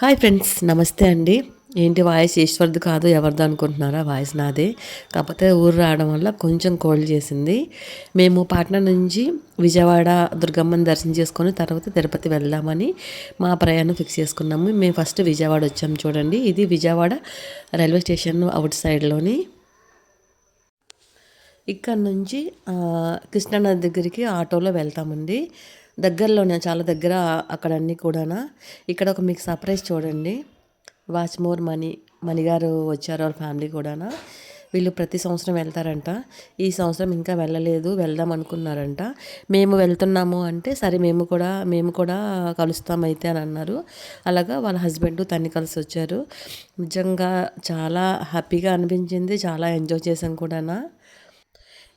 Hi friends నమస్తే అండి. ఏంటి వాయిస్ ఈశ్వర్ది కాదు ఎవరిది అనుకుంటున్నారా? వాయిస్ నాదే. కాకపోతే ఊరు రావడం వల్ల కొంచెం కోల్డ్ చేసింది. మేము పాట్నా నుంచి విజయవాడ దుర్గమ్మని దర్శనం చేసుకొని తర్వాత తిరుపతి వెళ్దామని మా ప్రయాణం ఫిక్స్ చేసుకున్నాము. మేము ఫస్ట్ విజయవాడ వచ్చాము చూడండి. ఇది విజయవాడ రైల్వే స్టేషన్ అవుట్ సైడ్లోని ఇక్కడ నుంచి కృష్ణానది దగ్గరికి ఆటోలో వెళ్తామండి. దగ్గరలోనే చాలా దగ్గర అక్కడ అన్నీ కూడా ఇక్కడ ఒక మీకు సర్ప్రైజ్ చూడండి. వాచ్ మోర్ మనీ మణి గారు వచ్చారు వాళ్ళ ఫ్యామిలీ కూడా వీళ్ళు ప్రతి సంవత్సరం వెళ్తారంట. ఈ సంవత్సరం ఇంకా వెళ్ళలేదు వెళ్దాం అనుకున్నారంట. మేము వెళ్తున్నాము అంటే సరే మేము కూడా మేము కూడా కలుస్తామైతే అని అన్నారు. అలాగా వాళ్ళ హస్బెండ్ తన్ని కలిసి వచ్చారు. నిజంగా చాలా హ్యాపీగా అనిపించింది చాలా ఎంజాయ్ చేశాం కూడా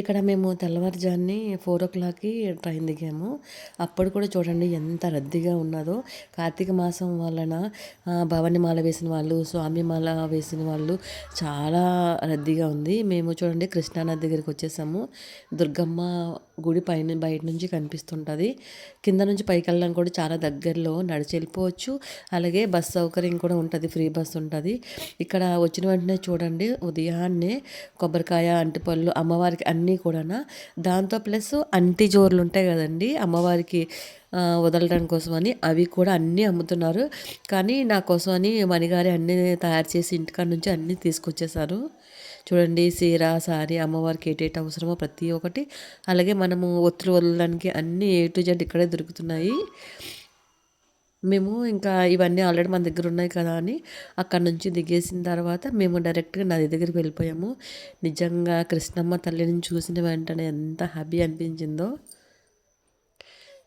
ఇక్కడ మేము తెల్లవారుజాన్ని ఫోర్ ఓ క్లాక్కి ట్రైన్ దిగాము. అప్పుడు కూడా చూడండి ఎంత రద్దీగా ఉన్నదో. కార్తీక మాసం వలన భవాని మాల వేసిన వాళ్ళు స్వామి మాల వేసిన వాళ్ళు చాలా రద్దీగా ఉంది. మేము చూడండి కృష్ణానది దగ్గరికి వచ్చేసాము. దుర్గమ్మ గుడి పైన బయట నుంచి కనిపిస్తుంటుంది. కింద నుంచి పైకి వెళ్ళడం కూడా చాలా దగ్గరలో నడిచి వెళ్ళిపోవచ్చు. అలాగే బస్ సౌకర్యం కూడా ఉంటుంది ఫ్రీ బస్ ఉంటుంది. ఇక్కడ వచ్చిన వెంటనే చూడండి ఉదయాన్నే కొబ్బరికాయ అంటిపళ్ళు అమ్మవారికి అన్ని అన్నీ కూడా దాంతో ప్లస్ అంటి జోర్లు ఉంటాయి కదండి అమ్మవారికి వదలడం కోసమని అవి కూడా అన్నీ అమ్ముతున్నారు. కానీ నా కోసమని మణిగారి అన్నీ తయారు చేసి ఇంటికాడ నుంచి అన్నీ తీసుకొచ్చేసారు చూడండి సీర సారీ అమ్మవారికి ఏటేటి అవసరమో ప్రతి ఒక్కటి. అలాగే మనము ఒత్తులు వదలడానికి అన్నీ ఏ టు జెడ్ ఇక్కడే దొరుకుతున్నాయి. మేము ఇంకా ఇవన్నీ ఆల్రెడీ మన దగ్గర ఉన్నాయి కదా అని అక్కడ నుంచి దిగేసిన తర్వాత మేము డైరెక్ట్గా నది దగ్గరికి వెళ్ళిపోయాము. నిజంగా కృష్ణమ్మ తల్లిని చూసిన వెంటనే ఎంత హ్యాపీ అనిపించిందో.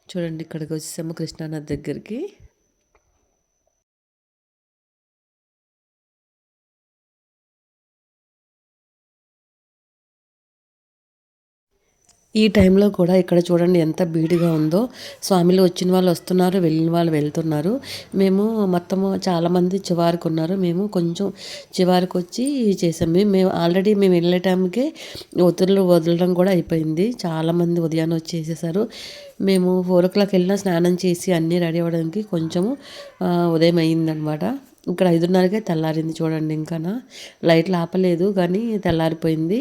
చూడండి ఇక్కడికి వచ్చేసాము కృష్ణానది దగ్గరికి. ఈ టైంలో కూడా ఇక్కడ చూడండి ఎంత బీడిగా ఉందో. స్వామిలు వచ్చిన వాళ్ళు వస్తున్నారు వెళ్ళిన వాళ్ళు వెళ్తున్నారు. మేము మొత్తము చాలామంది చివరికి ఉన్నారు. మేము కొంచెం చివరికి వచ్చి చేసాం. మేము ఆల్రెడీ మేము వెళ్ళే టైంకే ఒత్తిళ్ళు వదలడం కూడా అయిపోయింది. చాలామంది ఉదయాన్నే వచ్చేసేసారు మేము ఫోర్ ఓ క్లాక్ వెళ్ళినా స్నానం చేసి అన్నీ రెడీ అవ్వడానికి కొంచెము ఉదయం అయిందనమాట. ఇక్కడ ఐదున్నరకే తెల్లారింది చూడండి ఇంకా లైట్లు ఆపలేదు కానీ తెల్లారిపోయింది.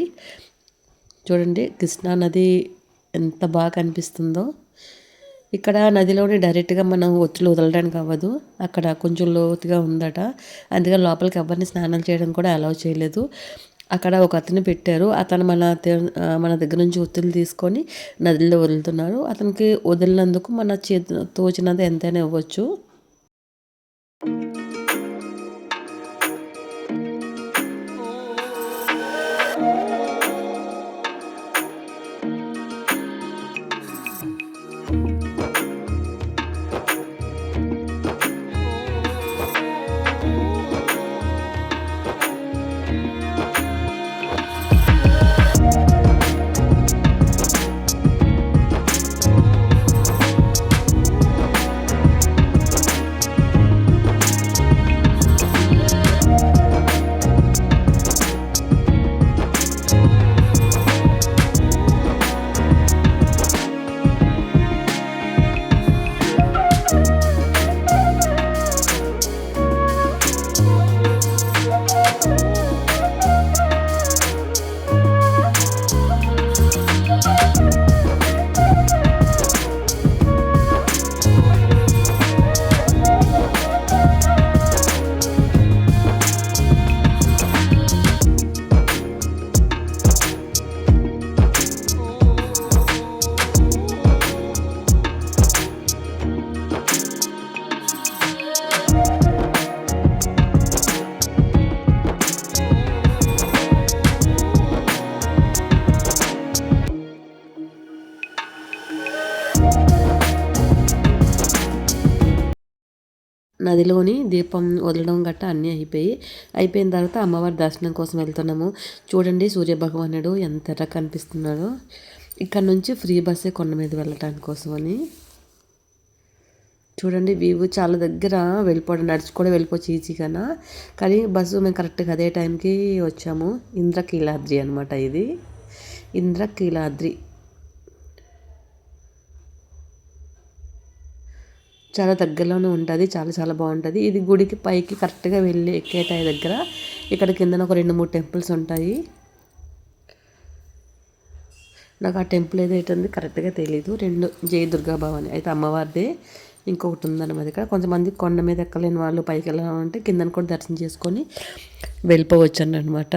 చూడండి కృష్ణా నది ఎంత బాగా కనిపిస్తుందో. ఇక్కడ నదిలోని డైరెక్ట్గా మనం ఒత్తులు వదలడానికి అవ్వదు. అక్కడ కొంచెం లోతుగా ఉందట. అందుకని లోపలికి ఎవరిని స్నానం చేయడం కూడా అలౌ చేయలేదు. అక్కడ ఒక అతను పెట్టారు. అతను మన మన దగ్గర నుంచి ఒత్తులు తీసుకొని నదిలో వదులుతున్నారు. అతనికి వదిలినందుకు మన చేతి తోచినంత ఎంతైనా ఇవ్వచ్చు. గదిలోని దీపం వదలడం గట్ట అన్నీ అయిపోయి అయిపోయిన తర్వాత అమ్మవారి దర్శనం కోసం వెళ్తున్నాము. చూడండి సూర్యభగవానుడు ఎంత ఎర్ర కనిపిస్తున్నాడో. ఇక్కడ నుంచి ఫ్రీ బస్సే కొండ మీద వెళ్ళటానికి కోసమని చూడండి వ్యూ చాలా దగ్గర వెళ్ళిపోవడం నడిచి కూడా వెళ్ళిపోవచ్చు ఈజీగానా. కానీ బస్సు మేము కరెక్ట్గా అదే టైంకి వచ్చాము. ఇంద్రకీలాద్రి అనమాట ఇది. ఇంద్రకీలాద్రి. చాలా దగ్గరలోనే ఉంటుంది చాలా చాలా బాగుంటుంది. ఇది గుడికి పైకి కరెక్ట్గా వెళ్ళి ఎక్కేటాయి దగ్గర. ఇక్కడ కిందన ఒక రెండు మూడు టెంపుల్స్ ఉంటాయి. నాకు ఆ టెంపుల్ ఏదైతుంది కరెక్ట్గా తెలియదు రెండు జయ దుర్గా భవాని అయితే అమ్మవారిదే. ఇంకొకటి ఉందన్నమాట ఇక్కడ. కొంతమంది కొండ మీద ఎక్కలేని వాళ్ళు పైకి వెళ్ళాలంటే కిందన కూడా దర్శనం చేసుకొని వెళ్ళిపోవచ్చు అనమాట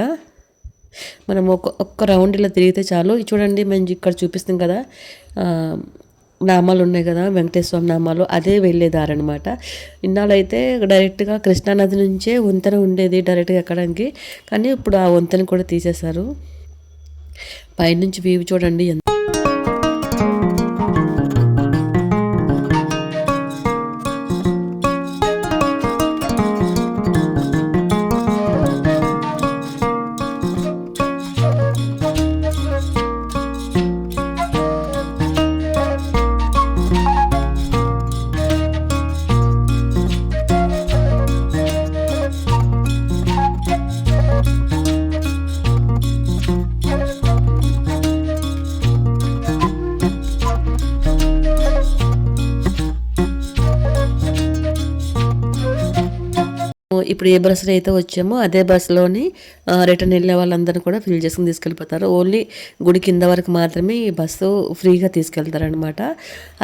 మనం ఒక ఒక్క రౌండ్ ఇలా తిరిగితే చాలు. చూడండి మేము ఇక్కడ చూపిస్తాం కదా నామాలు ఉన్నాయి కదా వెంకటేశ్వర నామాలు అదే వెళ్ళేదారనమాట. ఇన్నాళ్ళైతే డైరెక్ట్గా కృష్ణానది నుంచే వంతెన ఉండేది డైరెక్ట్గా ఎక్కడానికి. కానీ ఇప్పుడు ఆ వంతెన కూడా తీసేశారు. పైనుంచి వ్యూ చూడండి ఇప్పుడు ఏ బస్సులో అయితే వచ్చామో అదే బస్సులోని రిటర్న్ వెళ్ళే వాళ్ళందరూ కూడా ఫిల్ చేసుకుని తీసుకెళ్ళిపోతారు. ఓన్లీ గుడి కింద వరకు మాత్రమే ఈ బస్సు ఫ్రీగా తీసుకెళ్తారనమాట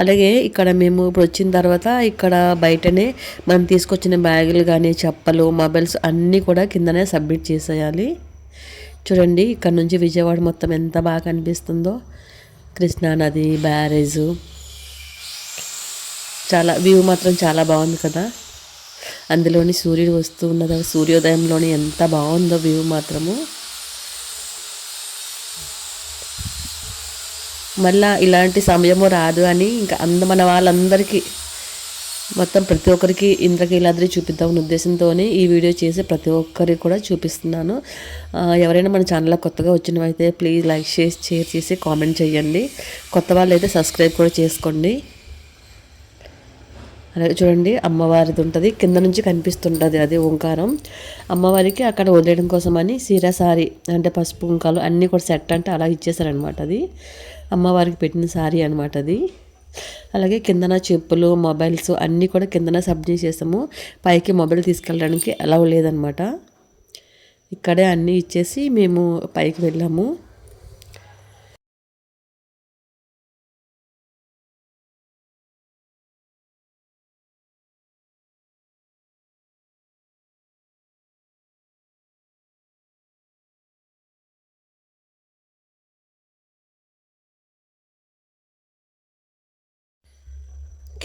అలాగే ఇక్కడ మేము ఇప్పుడు వచ్చిన తర్వాత ఇక్కడ బయటనే మనం తీసుకొచ్చిన బ్యాగులు కానీ చెప్పలు మొబైల్స్ అన్నీ కూడా కిందనే సబ్మిట్ చేసేయాలి. చూడండి ఇక్కడ నుంచి విజయవాడ మొత్తం ఎంత బాగా కనిపిస్తుందో. కృష్ణానది బ్యారేజు. చాలా వ్యూ మాత్రం చాలా బాగుంది కదా. అందులోని సూర్యుడు వస్తూ ఉన్నది? సూర్యోదయంలోని ఎంత బాగుందో వ్యూ మాత్రము. మళ్ళా ఇలాంటి సమయము రాదు అని ఇంకా అంద మన వాళ్ళందరికీ మొత్తం ప్రతి ఒక్కరికి ఇంద్రకీలాద్రి చూపిద్దామని ఉద్దేశంతోనే ఈ వీడియో చేసి ప్రతి ఒక్కరికి కూడా చూపిస్తున్నాను. ఎవరైనా మన ఛానల్లో కొత్తగా వచ్చినవైతే ప్లీజ్ లైక్ చేసి షేర్ చేసి కామెంట్ చేయండి. కొత్త వాళ్ళు అయితే సబ్స్క్రైబ్ కూడా చేసుకోండి. అలాగే చూడండి అమ్మవారిది ఉంటుంది. కింద నుంచి కనిపిస్తుంటుంది అది ఓంకారం. అమ్మవారికి అక్కడ వదిలేయడం కోసమని సీరా సారీ అంటే పసుపు కుంకాలు అన్నీ కూడా సెట్ అంటే అలా ఇచ్చేసారనమాట అది. అమ్మవారికి పెట్టిన సారీ అనమాట అది. అలాగే కిందన చెప్పులు మొబైల్స్ అన్నీ కూడా కిందన సబ్ చేసాము పైకి మొబైల్ తీసుకెళ్ళడానికి అలవ్ లేదనమాట ఇక్కడే అన్నీ ఇచ్చేసి మేము పైకి వెళ్ళాము.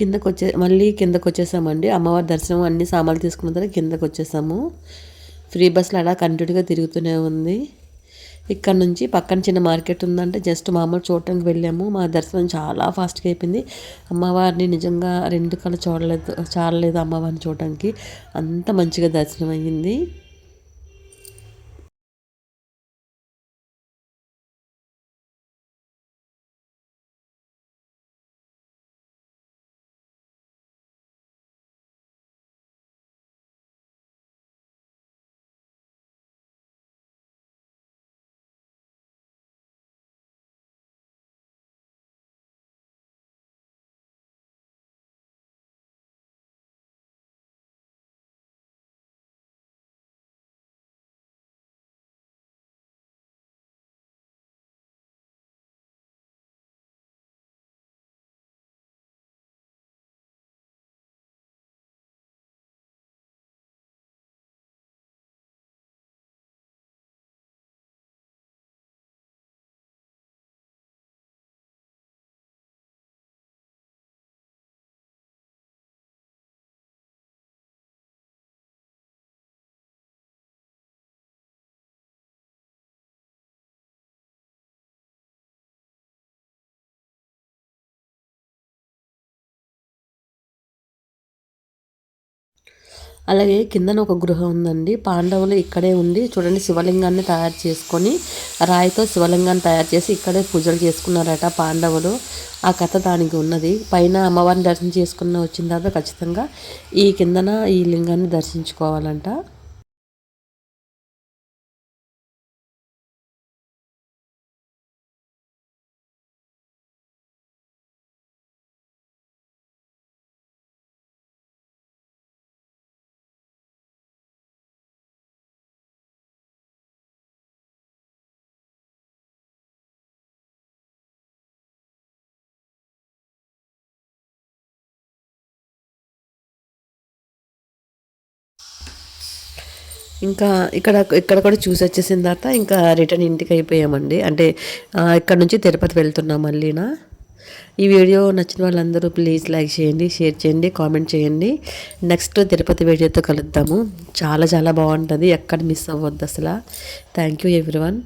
కిందకు వచ్చే మళ్ళీ కిందకు వచ్చేసామండి అమ్మవారి దర్శనం అన్ని సామాన్లు తీసుకున్న తర్వాత కిందకు వచ్చేసాము ఫ్రీ బస్సులు అలా కంటిన్యూగా తిరుగుతూనే ఉంది. ఇక్కడ నుంచి పక్కన చిన్న మార్కెట్ ఉందంటే జస్ట్ మామూలు చూడటానికి వెళ్ళాము. మా దర్శనం చాలా ఫాస్ట్గా అయిపోయింది. అమ్మవారిని నిజంగా రెండు కళ్ళు చూడలేదు చాలలేదు అమ్మవారిని చూడటానికి. అంత మంచిగా దర్శనం అయ్యింది. అలాగే కిందన ఒక గృహం ఉందండి. పాండవులు ఇక్కడే ఉండి చూడండి శివలింగాన్ని తయారు చేసుకొని రాయితో శివలింగాన్ని తయారు చేసి ఇక్కడే పూజలు చేసుకున్నారట పాండవులు. ఆ కథ దానికి ఉన్నది. పైన అమ్మవారిని దర్శనం చేసుకున్న వచ్చిన తర్వాత ఖచ్చితంగా ఈ కిందన ఈ లింగాన్ని దర్శించుకోవాలంట. ఇంకా ఇక్కడ ఇక్కడ కూడా చూసి వచ్చేసిన తర్వాత ఇంకా రిటర్న్ ఇంటికి అయిపోయామండి. అంటే ఇక్కడ నుంచి తిరుపతి వెళ్తున్నాం మళ్ళీనా. ఈ వీడియో నచ్చిన వాళ్ళందరూ ప్లీజ్ లైక్ చేయండి షేర్ చేయండి కామెంట్ చేయండి. నెక్స్ట్ తిరుపతి వీడియోతో కలుద్దాము. చాలా చాలా బాగుంటుంది. ఎక్కడ మిస్ అవ్వద్దు అసలు. Thank you everyone